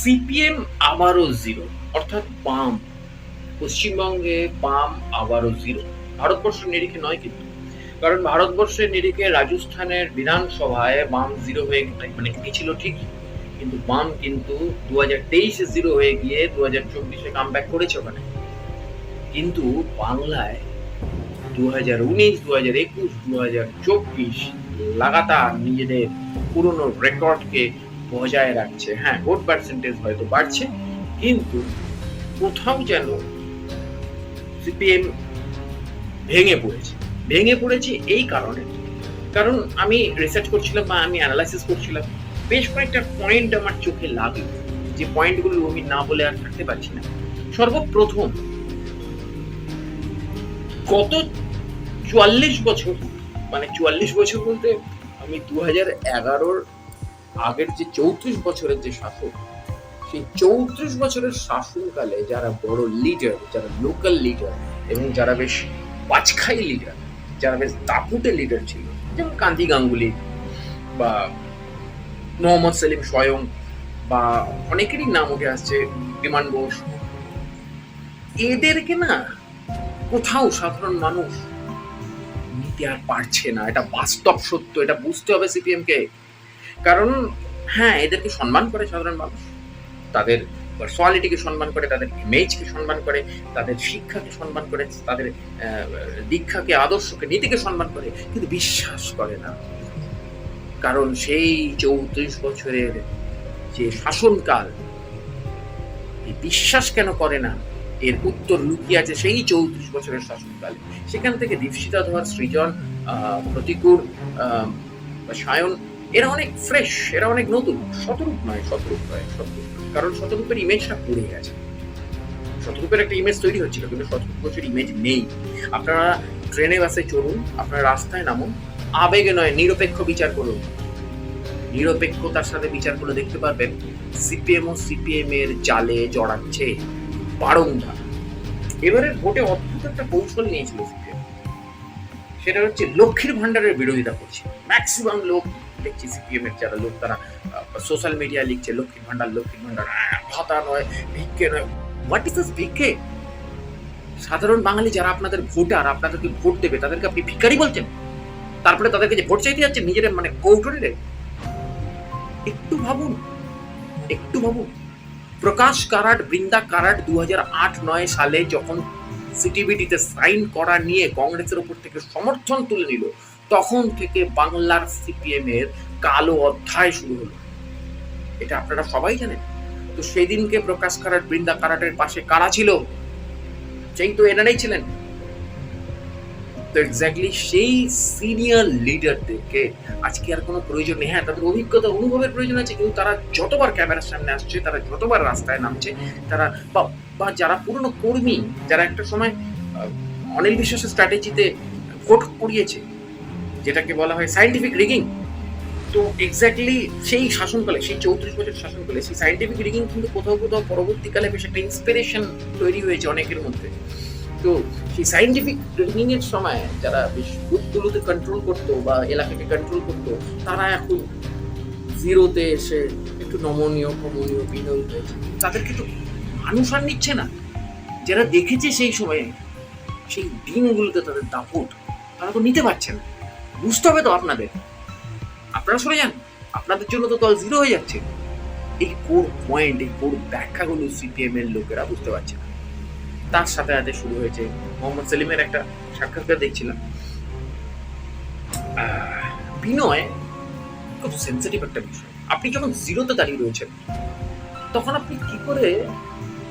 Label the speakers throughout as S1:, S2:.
S1: CPM আবারও zero অর্থাৎ বাম। পশ্চিমবঙ্গে বাম আবারও জিরো ভারতবর্ষের নিরিখে নয় কিন্তু। কারণ ভারতবর্ষের নিরিখে রাজস্থানের বিধানসভায় বাম জিরো হয়ে মানে ছিল ঠিকই, কিন্তু বাম কিন্তু দু হাজার তেইশে জিরো হয়ে গিয়ে দু হাজার চব্বিশে কাম ব্যাক করেছে ওখানে। কিন্তু বাংলায় দু হাজার উনিশ দু হাজার একুশ দু হাজার চব্বিশ, লাগাতার নিজেদের পুরনো রেকর্ডকে বজায় রাখছে। হ্যাঁ ভোট পার্সেন্টেজ হয়তো বাড়ছে, কিন্তু কোথাও যেন সিপিএম ভেঙে পড়েছে। ভেঙে পড়েছে এই কারণে। কারণ আমি রিসার্চ করছিলাম বা আমি অ্যানালাইসিস করছিলাম, বেশ কয়েকটা পয়েন্ট আমার চোখে লাগল। যে পয়েন্টগুলো আমি না বলে আর থাকতে পারছি না। সর্বপ্রথম, গত চুয়াল্লিশ বছর মানে চুয়াল্লিশ বছর বলতে আমি দু হাজার এগারোর আগের যে চৌত্রিশ বছরের যে শাসক সেই চৌত্রিশ বছরের শাসনকালে যারা বড় লিডার যারা লোকাল লিডার এবং যারা বেশ বাজখাই লিডার যারা বেশ দাপুটে লিডার ছিল, যেমন কান্তি গাঙ্গুলি বা মোহাম্মদ সেলিম স্বয়ং বা অনেকেরই নাম উঠে আসছে, বিমান বোস। এদেরকে না কোথাও সাধারণ মানুষ নিতে আর পারছে না। এটা বাস্তব সত্য, এটা বুঝতে হবে সিপিএম কে কারণ হ্যাঁ এদেরকে সম্মান করে সাধারণ মানুষ। তাদের পার্সোনালিটিকে সম্মান করে, তাদের ইমেজকে সম্মান করে, তাদের শিক্ষাকে সম্মান করে, তাদের দীক্ষাকে, আদর্শকে, নীতিকে সম্মান করে, কিন্তু বিশ্বাস করে না। কারণ সেই চৌত্রিশ বছরের যে শাসনকাল বিশ্বাস কেন করে না? এর উত্তর লুকিয়ে আছে সেই চৌত্রিশ বছরের শাসনকালে। সেখান থেকে দীপশিতা ধর, সৃজন প্রতিকূল সায়ন এরা অনেক ফ্রেশ এরা অনেক নতুন। শতরূপ নয় শতরূপ নয়, শতরূপ কারণ শতরূপের ইমেজটা পড়ে গেছে। শতরূপের একটা ইমেজ তৈরি হচ্ছিল, কিন্তু শতরূপ ইমেজ নেই। আপনারা ট্রেনে, বাসে চলুন আপনারা রাস্তায় নামুন, আবেগে নয়, নিরপেক্ষ বিচার করুন। নিরপেক্ষতার সাথে বিচার করে দেখতে পারবেন সিপিএম ও সিপিএম এর জালে জড়াচ্ছে বারংবার। এবারের ভোটে অদ্ভুত একটা কৌশল নিয়েছিল সিপিএম সেটা হচ্ছে লক্ষ্মীর ভান্ডারের বিরোধিতা করছে। ম্যাক্সিমাম লোক দেখছি সিপিএম এর যারা লোক, তারা সোশ্যাল মিডিয়া লিখছে লক্ষ্মীর ভান্ডার লক্ষ্মীর ভান্ডার ভাতা নয়, ভিক্ষে নয়। হোয়াট ইজ দিস ভিক্ষে? সাধারণ বাঙালি যারা আপনাদের ভোটার, আপনাদেরকে ভোট দেবে, তাদেরকে আপনি ভিখারি বলছেন? তারপরে তাদেরকে যে ভোট চাইতে যাচ্ছেন, নিজের মানে কৌটরে একটু ভাবুন একটু ভাবুন। প্রকাশ কারাট, বৃন্দা কারাট দু হাজার সালে যখন সিটিবিটিতে সাইন করা নিয়ে কংগ্রেসের উপর থেকে সমর্থন তুলে নিল তখন থেকে বাংলার সিপিএম এর কালো অধ্যায় শুরু হলো। এটা আপনারা সবাই জানেন। তো সেই দিনকে প্রকাশ কারাট বৃন্দা কারাটের পাশে কারা ছিল? সেই তো এনারাই ছিলেন। তো এক্স্যাক্টলি সেই সিনিয়র লিডারদেরকে আজকে আর কোনো প্রয়োজন নেই। হ্যাঁ তাদের অভিজ্ঞতা, অনুভবের প্রয়োজন আছে। কিন্তু তারা যতবার ক্যামেরার সামনে আসছে, তারা যতবার রাস্তায় নামছে, তারা বা যারা পুরনো কর্মী, যারা একটা সময় অনিল বিশ্বাসের স্ট্র্যাটেজিতে ভোট করিয়েছে যেটাকে বলা হয় সাইন্টিফিক রিগিং তো এক্স্যাক্টলি সেই শাসনকালে, সেই চৌত্রিশ বছর শাসনকালে সেই সাইন্টিফিক রিগিং কিন্তু কোথাও কোথাও পরবর্তীকালে বেশ একটা ইন্সপিরেশন তৈরি হয়েছে অনেকের মধ্যে। তো সেই সাইন্টিফিক রিগিং এর সময় যারা বেশ বুথগুলোতে কন্ট্রোল করতো বা এলাকাকে কন্ট্রোল করতো, তারা এখন জিরোতে এসে একটু নমনীয় কমনীয় বিনয়ী হয়েছে। তাদেরকে তো মানুষ আর নিচ্ছে না। যারা দেখেছে সেই সময়ে, সেই দিনগুলোতে তাদের দাপট, তারা তো নিতে পারছে না। বুঝতে হবে তো আপনাদের। আপনারা সরে যান, আপনাদের জন্য তো দল জিরো হয়ে যাচ্ছে। এই কোর পয়েন্ট এই কোর ব্যাখ্যাগুলো সিপিএম এর লোকেরা বুঝতে পারছে না। তার সাথে সাথে শুরু হয়েছে মোহাম্মদ সেলিমের একটা সাক্ষাৎকার দেখছিলাম। বিনয় খুব সেন্সিটিভ একটা বিষয়। আপনি যখন জিরোতে দাঁড়িয়ে রয়েছেন, তখন আপনি কি করে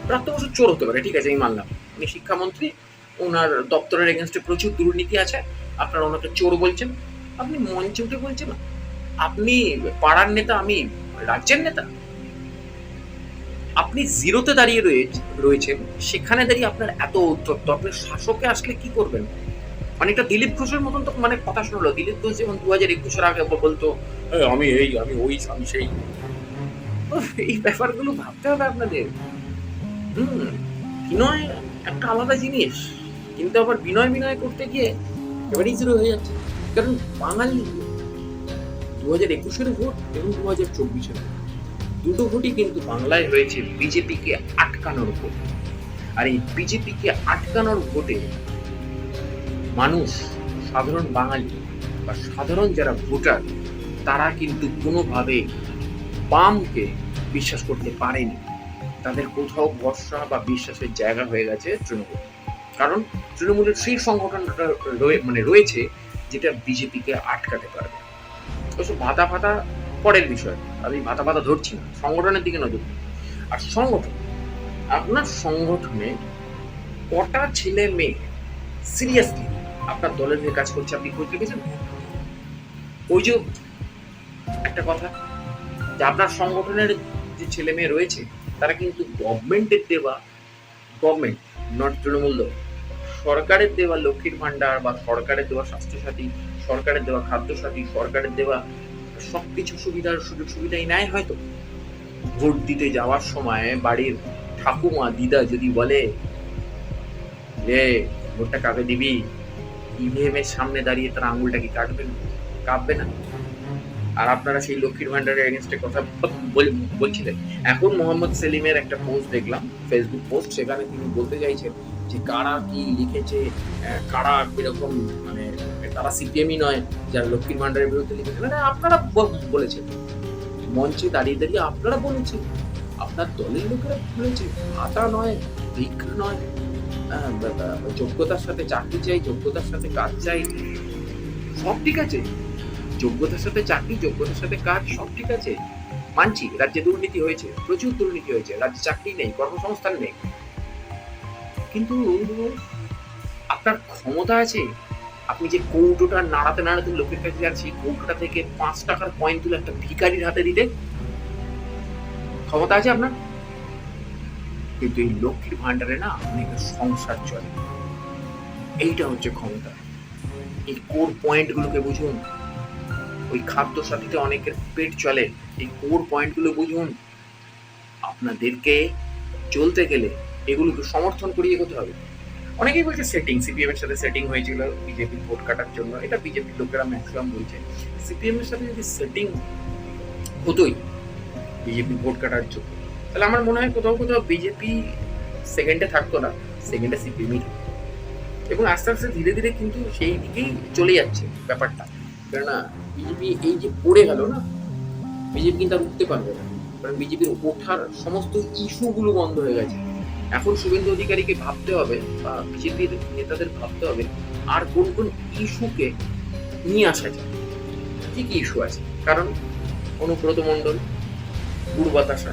S1: প্রাপ্ত বছর চোর হতে পারে ঠিক আছে, আমি মানলাম। উনি শিক্ষামন্ত্রী, ওনার দপ্তরের এগেনস্টে প্রচুর দুর্নীতি আছে। আপনারা ওনাকে চোর বলছেন, আপনি মঞ্চে উঠে বলছেন আপনি পাড়ার নেতা, আমি রাজ্যের নেতা। আপনি জিরোতে দাঁড়িয়ে রয়েছে রয়েছেন, সেখানে দাঁড়িয়ে আপনার এত উত্তপ্ত আপনি শাসকে আসলে কি করবেন? অনেকটা দিলীপ ঘোষের মতন তো মানে কথা শুনলো। দিলীপ ঘোষ যেমন দু হাজার একুশের আগে বলতো আমি এই, আমি ওই, আমি সেই। এই ব্যাপারগুলো ভাবতে হবে আপনাদের। হুম, বিনয় একটা আলাদা জিনিস। কিন্তু আবার বিনয় বিনয় করতে গিয়ে এবারেই জিরো হয়ে যাচ্ছে। কারণ বাঙালি দু হাজার একুশের ভোট এবং দু হাজার চব্বিশের ভোট, দুটো ভোটই কিন্তু বাংলায় হয়েছে বিজেপিকে আটকানোর ভোট। আর এই বিজেপিকে আটকানোর ভোটে মানুষ, সাধারণ বাঙালি বা সাধারণ যারা ভোটার, তারা কিন্তু কোনোভাবে বামকে বিশ্বাস করতে পারেনি। তাদের কোথাও ভরসা বা বিশ্বাসের জায়গা হয়ে গেছে তৃণমূল। কারণ তৃণমূলের সেই সংগঠনটা মানে রয়েছে যেটা বিজেপিকে আটকাতে পারবে। অবশ্য ভাতা ফাতা পরের বিষয়। আমি ভাতা ফাতা ধরছি না। সংগঠনের দিকে নজর। আর সংগঠন আপনার সংগঠনে কটা ছেলে মেয়ে? সিরিয়াসলি, আপনার দলের হয়ে কাজ করছে, আপনি খোঁজ রেখেছেন ওই যে একটা কথা, যে আপনার সংগঠনের যে ছেলে মেয়ে রয়েছে, তারা কিন্তু গভর্নমেন্টের দেওয়া গভর্নমেন্ট নট তৃণমূল দল সরকারের দেওয়া লক্ষ্মীর ভান্ডার বা সরকারের দেওয়া স্বাস্থ্যসাথী, সরকারের দেওয়া খাদ্যসাথী, সরকারের দেওয়া সব কিছু সুবিধার সুযোগ সুবিধাই নেয় হয়তো। ভোট দিতে যাওয়ার সময় বাড়ির ঠাকুমা, দিদা যদি বলে যে ভোটটা কাকে দিবি? ইভিএম এর সামনে দাঁড়িয়ে তার আঙুলটা কি কাটবে না? কাঁপবে না। আর আপনারা সেই লক্ষ্মীর ভান্ডারের এগেনস্টে কথা বল- বলছিলেন। এখন মোহাম্মদ সেলিমের একটা পোস্ট দেখলাম। ফেসবুক পোস্ট সেখানে তিনি বলতে চাইছেন যে কারা কি লিখেছে কারা এরকম মানে তারা সিপিএমই নয়, যারা লক্ষ্মীর ভান্ডারের বিরুদ্ধে লিখেছে। মানে আপনারা বলেছেন। মঞ্চে দাঁড়িয়ে দাঁড়িয়ে আপনারা বলেছেন। আপনার দলের লোকেরা বলেছে? ভাতা নয়, ভিক্ষা নয় যোগ্যতার সাথে চাকরি চাই, যোগ্যতার সাথে কাজ চাই। সব ঠিক আছে। যোগ্যতার সাথে চাকরি, যোগ্যতার সাথে কাজ, সব ঠিক আছে। মানছি, রাজ্যে দুর্নীতি হয়েছে, প্রচুর দুর্নীতি হয়েছে, রাজ্যে চাকরি নেই, কর্মসংস্থান নেই। কিন্তু আপনার ক্ষমতা আছে? আপনি যে কৌটোটা নাড়াতে নাড়াতে লোকের কাছে যাচ্ছি, কৌটোটা থেকে পাঁচ টাকার কয়েন তুলে একটা ভিকারির হাতে দিতে? ক্ষমতা আছে আপনার? কিন্তু এই লক্ষ্মীর ভান্ডারে না অনেকের সংসার চলে। এইটা হচ্ছে ক্ষমতা। এই কোর পয়েন্টগুলোকে বুঝুন। ওই খাদ্য সাথীতে অনেকের পেট চলে। এই কোর পয়েন্টগুলো বুঝুন। আপনাদেরকে চলতে গেলে এগুলোকে সমর্থন করিয়ে এগোতে হবে। অনেকেই বলছে সেটিং সিপিএম এর সাথে সেটিং হয়েছিল বিজেপি ভোট কাটার জন্য। এটা বিজেপির লোকেরা ম্যাক্সিমাম বলছে। সিপিএম এর সাথে যদি সেটিং হতোই বিজেপি ভোট কাটার জন্য, তাহলে আমার মনে হয় কোথাও কোথাও বিজেপি সেকেন্ডে থাকতো না সেকেন্ডে সিপিএমই এবং আস্তে আস্তে ধীরে ধীরে কিন্তু সেই দিকেই চলে যাচ্ছে ব্যাপারটা। কেননা বিজেপি এই যে পড়ে গেল না, বিজেপি কিন্তু আর উঠতে পারবে না। কারণ বিজেপির ওঠার সমস্ত ইস্যুগুলো বন্ধ হয়ে গেছে। এখন শুভেন্দু অধিকারীকে ভাবতে হবে বা বিজেপির নেতাদের ভাবতে হবে, আর কোন কোন ইস্যুকে নিয়ে আসা যায়। কি কি ইস্যু আছে? কারণ অনুব্রত মণ্ডল পূর্বাতাসা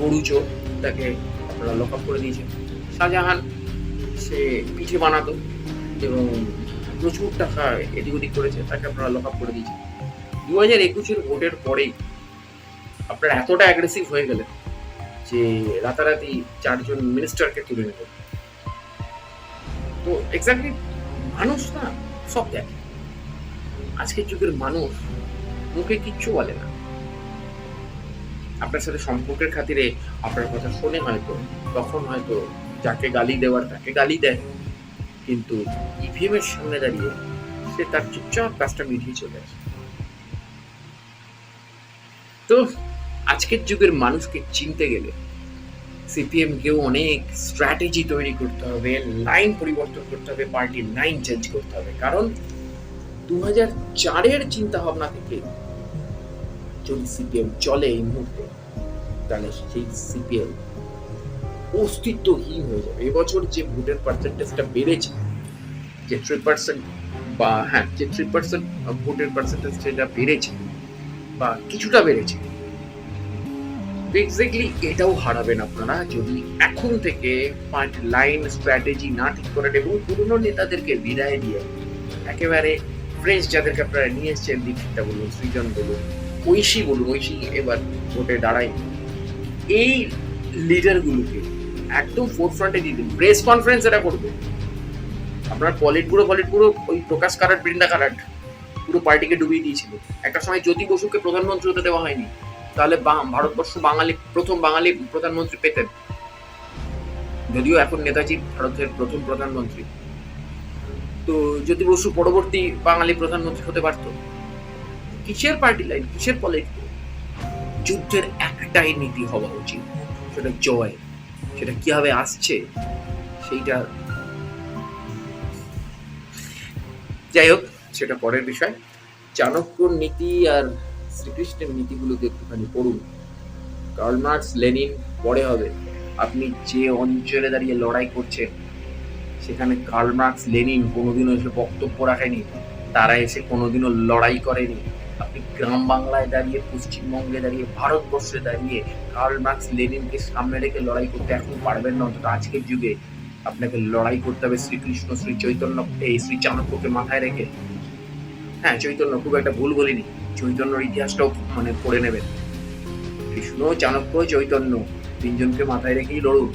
S1: গরুচোর তাকে আপনারা লক আপ করে দিয়েছেন। শাহজাহান, সে পিঠে বানাতো এবং প্রচুর টাকা এদিক ওদিক করেছে, তাকে আপনারা লক আপ করে দিয়েছেন দু হাজার একুশের ভোটের পরেই আপনারা এতটা অ্যাগ্রেসিভ হয়ে গেলেন যে রাতারাতি চারজন মিনিস্টারকে তুলে নেবেন। তো এক্স্যাক্টলি মানুষ না, সব দেখে আজকের যুগের মানুষ মুখে কিচ্ছু বলে না। আপনার সাথে সম্পর্কের খাতিরে আপনার কথা শোনে হয়তো, তখন হয়তো যাকে গালি দেওয়ার, তাকে গালি দেয়। কিন্তু ইভিএম এর সামনে দাঁড়িয়ে সে তার চুপচাপ কাজটা মিটিয়ে চলে আসে। তো আজকের যুগের মানুষকে চিনতে গেলে সিপিএম কেও অনেক স্ট্র্যাটেজি তৈরি করতে হবে লাইন পরিবর্তন করতে হবে পার্টির লাইন চেঞ্জ করতে হবে। কারণ দু হাজার চারের চিন্তা ভাবনা থেকে যদি সিপিএম চলে এই মুহূর্তে, তাহলে সেই সিপিএম অস্তিত্বহীন হয়ে যাবে। এবছর যে ভোটের পার্সেন্টেজটা বেড়েছে যে থ্রি পার্সেন্ট বা হ্যাঁ যে থ্রি পার্সেন্ট ভোটের পার্সেন্টেজ যেটা বেড়েছে বা কিছুটা বেড়েছে। এক্স্যাক্টলি এটাও হারাবেন আপনারা যদি এখন থেকে পাঁচ লাইন স্ট্র্যাটেজি না ঠিক করেন এবং পুরনো নেতাদেরকে বিদায় দিয়ে একেবারে ফ্রেশ যাদেরকে আপনারা নিয়ে এসছেন, দীক্ষিতা বলুন, সৃজন বলুন, ঐশী বলুন, ঐশী এবার ভোটে দাঁড়ায়। এই লিডারগুলোকে একদম ফোর ফ্রন্টে দিয়ে দিন। প্রেস কনফারেন্স এটা করবে। আপনার পলিট পুরো পলিট পুরো ওই প্রকাশ কারাট বৃন্দা কারাট পুরো পার্টিকে ডুবিয়ে দিয়েছিল। একটা সময় জ্যোতি বসুকে প্রধানমন্ত্রী হতে দেওয়া হয়নি। তাহলে ভারতবর্ষ বাঙালি, প্রথম বাঙালি প্রধানমন্ত্রী পেতেন। যদিও এখন নেতাজি ভারতের প্রথম প্রধানমন্ত্রী। তো জ্যোতি বসু পরবর্তী বাঙালি প্রধানমন্ত্রী হতে পারত। কিসের পার্টি লাইন কিসের পলিটিক্স যুদ্ধের একটাই নীতি হওয়া উচিত। সেটা জয়। সেটা কীভাবে আসছে, সেইটা যাই হোক, সেটা পরের বিষয়। চাণক্যর নীতি আর শ্রীকৃষ্ণের নীতিগুলোকে একটুখানি পড়ুন। কার্ল মার্কস, লেনিন, পরে হবে। আপনি যে অঞ্চলে দাঁড়িয়ে লড়াই করছেন, সেখানে কার্ল মার্কস, লেনিন কোনোদিনও এসে বক্তব্য রাখেনি। তারা এসে কোনোদিনও লড়াই করেনি। আপনি গ্রাম বাংলায় দাঁড়িয়ে, পশ্চিমবঙ্গে দাঁড়িয়ে, ভারতবর্ষে দাঁড়িয়ে কার্ল মার্কস, লেনিনকে সামনে রেখে লড়াই করতে এখন পারবেন না, অন্তত আজকের যুগে। আপনাকে লড়াই করতে হবে শ্রীকৃষ্ণ, শ্রী চৈতন্য, এই শ্রী চাণক্যকে মাথায় রেখে। হ্যাঁ চৈতন্য, খুব একটা ভুল বলিনি। চৈতন্যর ইতিহাসটাও মানে পড়ে নেবেন। কৃষ্ণ, চাণক্য, চৈতন্য তিনজনকে মাথায় রেখেই লড়ুন।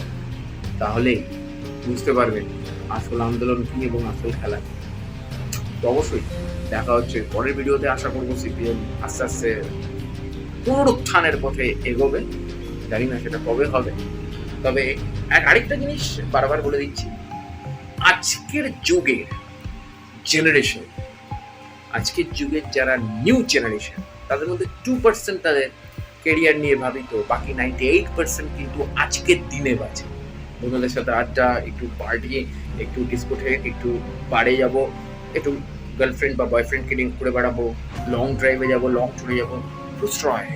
S1: তাহলে বুঝতে পারবেন আসল আন্দোলন কি এবং আসল খেলা। তো অবশ্যই দেখা হচ্ছে পরের ভিডিওতে। আশা করব সিপিএম আস্তে আস্তে পুনরুত্থানের পথে এগোবে। জানি না সেটা কবে হবে। তবে এক আরেকটা জিনিস বারবার বলে দিচ্ছি। আজকের যুগের জেনারেশন আজকের যুগের যারা নিউ জেনারেশন তাদের মধ্যে টু পার্সেন্ট তাদের কেরিয়ার নিয়ে ভাবিত, বাকি নাইনটি এইট পার্সেন্ট কিন্তু আজকের দিনে বাঁচে বন্ধুদের সাথে আড্ডা, একটু পার্টি একটু ডিসকোটেক একটু বারে যাব, একটু গার্লফ্রেন্ড বা বয়ফ্রেন্ডকে নিয়ে ঘুরে বেড়াবো লং ড্রাইভে যাব লং ট্যুরে যাব, প্রশ্রয়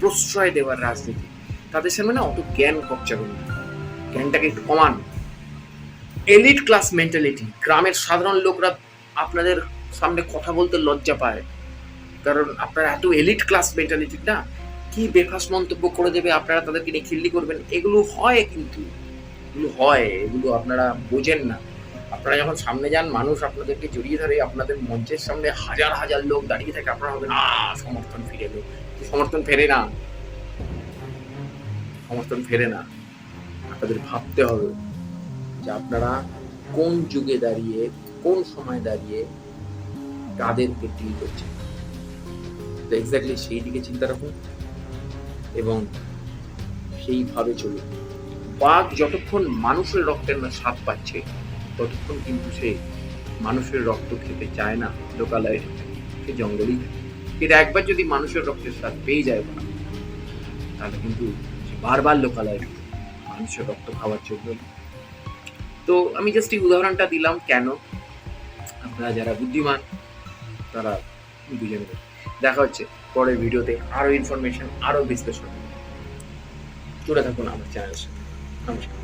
S1: প্রশ্রয় দেওয়ার রাজনীতি। তাদের সামনে না অত জ্ঞান কপচাবেন না। জ্ঞানটাকে একটু কমান। এলিট ক্লাস মেন্টালিটি গ্রামের সাধারণ লোকরা আপনাদের সামনে কথা বলতে লজ্জা পায়। কারণ আপনারা এত এলিট ক্লাস মেন্টালিটি না? কি বেফাস মন্তব্য করে দেবে আপনারা তাদেরকে নিয়ে খিল্লি করবেন? এগুলো হয় কিন্তু। এগুলো হয়, এগুলো আপনারা বোঝেন না। আপনারা যখন সামনে যান, মানুষ আপনাদেরকে জড়িয়ে ধরে, আপনাদের মঞ্চের সামনে হাজার হাজার লোক দাঁড়িয়ে থাকে, আপনারা হবেন আ সমর্থন ফিরে সমর্থন ফেরে না। সমর্থন ফেরে না। আপনাদের ভাবতে হবে যে আপনারা কোন যুগে দাঁড়িয়ে, কোন সময় দাঁড়িয়ে কাদেরকে ডিল করছেন। তো এক্স্যাক্টলি সেই দিকে চিন্তা রাখুন এবং সেইভাবে চলুন। বাঘ যতক্ষণ মানুষের রক্তের না স্বাদ পাচ্ছে, ততক্ষণ কিন্তু সে মানুষের রক্ত খেতে চায় না, লোকালয়ে সে জঙ্গলেই কিন্তু একবার যদি মানুষের রক্তের স্বাদ পেয়ে যায় বাঘ, তাহলে কিন্তু বারবার লোকালয়ে মানুষের রক্ত খাওয়ার জন্য। তো আমি জাস্ট এই উদাহরণটা দিলাম, কেন? আপনারা যারা বুদ্ধিমান, তারা বুঝে দেখা হচ্ছে পরের ভিডিওতে আরও ইনফরমেশন আরও বিশ্লেষণ। জুড়ে থাকুন আমার চ্যানেলের সাথে। নমস্কার।